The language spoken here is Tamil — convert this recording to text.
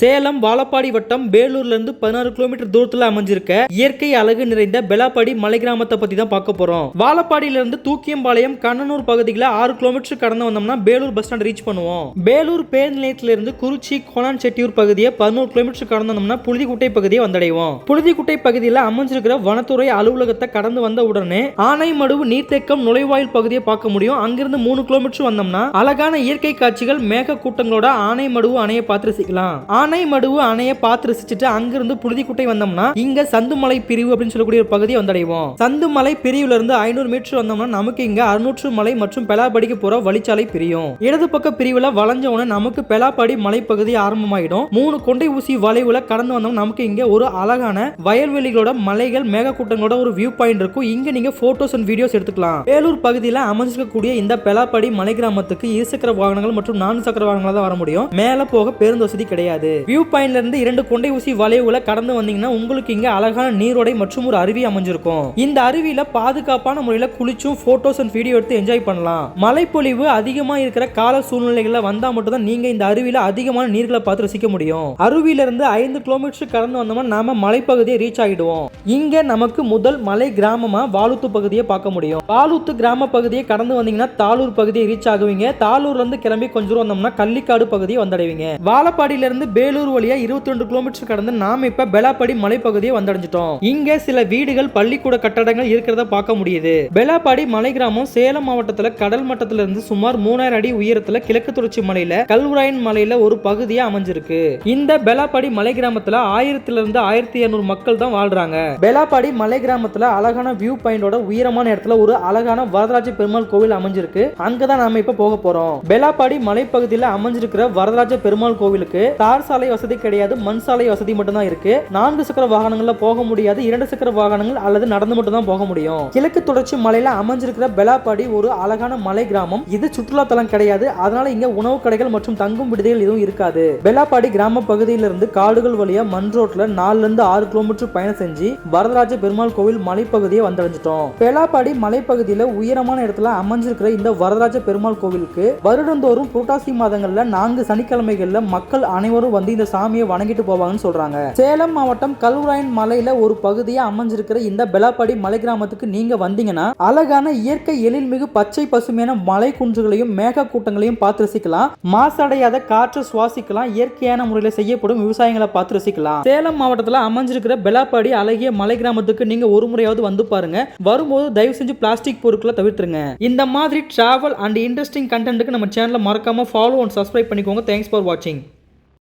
சேலம் வாழப்பாடி வட்டம் வேலூர்லேருந்து பதினாறு கிலோமீட்டர் தூரத்தில் அமைஞ்சிருக்க இயற்கை அழகு நிறைந்த பெலாப்பாடி மலை கிராமத்தை பற்றி தான் பார்க்க போகிறோம் வாழப்பாடியிலிருந்து தூக்கியம்பாளையம் கண்ணனூர் பகுதியில் ஆறு கிலோமீட்டர் கடந்து வந்தோம்னா பேலூர் பஸ் ஸ்டாண்ட் ரீச் பண்ணுவோம். வேலூர் பேருந்து நிலையத்திலிருந்து குறிச்சி கோலான் செட்டியூர் பகுதியை பதினோரு கிலோமீட்டர் கடந்து வந்தோம்னா புழுதிக்குட்டை பகுதியை வந்தடைவோம். புழுதிக்குட்டை பகுதியில் அமைஞ்சிருக்கிற வனத்துறை அலுவலகத்தை கடந்து வந்த உடனே ஆனைமடுவு நீர்த்தேக்கம் நுழைவாயில் பகுதியை பார்க்க முடியும். அங்கிருந்து மூணு கிலோமீட்டர் வந்தோம்னா அழகான இயற்கை காட்சிகள் மேக கூட்டங்களோட ஆனைமடுவு அணையை பார்த்து ரசிக்கலாம். ஆனைமடுவு அணையை பார்த்து ரசிச்சுட்டு அங்கிருந்து புழுதிக்குட்டை வந்தோம்னா இங்க சந்துமலை பிரிவு அப்படின்னு சொல்லக்கூடிய ஒரு பகுதியை வந்தடைவோம். சந்துமலை பிரிவுல இருந்து ஐநூறு மீட்டர் வந்தோம்னா நமக்கு இங்க அறுநூற்று மலை மற்றும் பெலாபடிக்கு போற வழிச்சாலை பிரியும். இடது பக்க பிரிவுல வளைஞ்ச உடனே நமக்கு பெலாபடி மலைப்பகுதி ஆரம்பமாயிடும். மூணு கொண்டை ஊசி வளைவுல கடந்து வந்தோம் நமக்கு இங்க ஒரு அழகான வயல்வெளிகளோட மலைகள் மேகக்கூட்டங்களோட ஒரு வியூ பாயிண்ட் இருக்கும். இங்க நீங்க போட்டோஸ் அண்ட் வீடியோஸ் எடுத்துக்கலாம். வேலூர் பகுதியில் அமைஞ்சிருக்கக்கூடிய இந்த பெலாப்படி மலை கிராமத்துக்கு இருசக்கர வாகனங்கள் மற்றும் நான்கு சக்கர வாகனங்கள் தான் வர முடியும். மேல போக பேருந்து வசதி கிடையாது. வியூ பாயிண்ட்ல இருந்து இரண்டு கொண்டை ஊசி வளைவுல கடந்து வந்தீங்கன்னா உங்களுக்கு இங்க அழகான நீரோடை மற்றும் ஒரு அருவி அமைஞ்சிருக்கும். இந்த அருவியில பாதுகாப்பான முறையில குளிச்சும் போட்டோஸ் அண்ட் வீடியோ எடுத்து என்ஜாய் பண்ணலாம். மழைப்பொழிவு அதிகமா இருக்கிற கால சூழ்நிலைகள்ல வந்தா மட்டும் தான் நீங்க இந்த அருவியில அதிகமான நீர்களை பார்த்து ரசிக்க முடியும். அருவியில இருந்து ஐந்து கிலோமீட்டர் கடந்து வந்தோம்னா நாம மலைப்பகுதியை ரீச் ஆகிடுவோம். இங்க நமக்கு முதல் மலை கிராமமா வாலுத்து பகுதியை பார்க்க முடியும். வாலுத்து கிராம பகுதியை கடந்து வந்தீங்கன்னா தாளூர் பகுதியை ரீச் ஆகுவீங்க. தாளூர்ல இருந்து கிளம்பி கொஞ்சம் வந்தோம்னா கள்ளிக்காடு பகுதியை வந்தடைவீங்க. வாழப்பாடியில இருந்து வேலூர் வழியா இருபத்தி ரெண்டு கிலோமீட்டர் கடந்து நாம இப்ப பெலாப்படி மலைப்பகுதியை வந்தடைஞ்சிட்டோம். இங்க சில வீடுகள் பள்ளிக்கூட கட்டடங்கள் இருக்கிறத பார்க்க முடியுது. பெலாப்படி மலை கிராமம் சேலம் மாவட்டத்துல கடல் மட்டத்துல இருந்து சுமார் மூணாயிரம் அடி உயரத்துல கிழக்கு தொடர்ச்சி மலையில கல்வராயன் மலையில ஒரு பகுதியா அமைஞ்சிருக்கு. இந்த பெலாப்படி மலை கிராமத்துல ஆயிரத்துல இருந்து ஆயிரத்தி இருநூறு மக்கள் தான் வாழ்றாங்க. பெலாப்படி மலை கிராமத்துல அழகான வியூ பாயிண்டோட உயரமான இடத்துல ஒரு அழகான வரதராஜ பெருமாள் கோவில் அமைஞ்சிருக்கு. அங்கதான் நாம இப்ப போக போறோம். பெலாப்படி மலைப்பகுதியில அமைஞ்சிருக்கிற வரதராஜ பெருமாள் கோவிலுக்கு தார்சா சாலை வசதி கிடையாது மண் சாலை வசதி மட்டும்தான் இருக்கு. நான்கு சக்கர வாகனங்கள்ல போக முடியாது இரண்டு சக்கர வாகனங்கள் அல்லது நடந்து மட்டும் தான் போக முடியும். கிழக்கு தொடர்ச்சி மலையில அமைஞ்சிருக்கிற பெலாப்பாடி ஒரு அழகான மலை கிராமம். இது சுற்றுலா தலம் கிடையாது அதனால இங்க உணவு கடைகள் மற்றும் தங்கும் விடுதிகள் எதுவும் இருக்காது. பெலாப்பாடி கிராம பகுதியிலிருந்து காடுகள் வழியா மண் ரோட்ல நாலுல இருந்து ஆறு கிலோமீட்டர் பயணம் செஞ்சு வரதராஜ பெருமாள் கோவில் மலைப்பகுதியை வந்தடைஞ்சிட்டோம். பெலாப்பாடி மலைப்பகுதியில உயரமான இடத்துல அமைஞ்சிருக்கிற இந்த வரதராஜ பெருமாள் கோவிலுக்கு வருடந்தோறும் புரட்டாசி மாதங்கள்ல நான்கு சனிக்கிழமைகள்ல மக்கள் அனைவரும் வந்து வந்து இந்த சாமியை வணங்கிட்டு போவாங்கன்னு சொல்றாங்க. சேலம் மாவட்டம் கல்வராயன் மலையில ஒரு பகுதியா அமைஞ்சிருக்கிற இந்த பெலாப்படி மலை கிராமத்துக்கு நீங்க வந்தீங்கன்னா அழகான இயற்கை எழில்மிகு பச்சை பசுமையான மலை குன்றுகளையும் மேக கூட்டங்களையும் பார்த்து ரசிக்கலாம். மாசடையாத காற்று சுவாசிக்கலாம். இயற்கையான முறையில் செய்யப்படும் விவசாயங்களை பார்த்து ரசிக்கலாம். சேலம் மாவட்டத்தில் அமைஞ்சிருக்கிற பெலாப்பாடி அழகிய மலை கிராமத்துக்கு நீங்க ஒரு முறையாவது வந்து பாருங்க. வரும்போது தயவு செஞ்சு பிளாஸ்டிக் பொருட்களை தவிர்த்துருங்க. இந்த மாதிரி டிராவல் அண்ட் இன்ட்ரெஸ்டிங் கண்டென்ட்டுக்கு நம்ம சேனலை மறக்காம ஃபாலோ அண்ட் சப்ஸ்கிரைப் பண்ணிக்கோங்க. தேங்க்ஸ் ஃபார் வாட்சிங்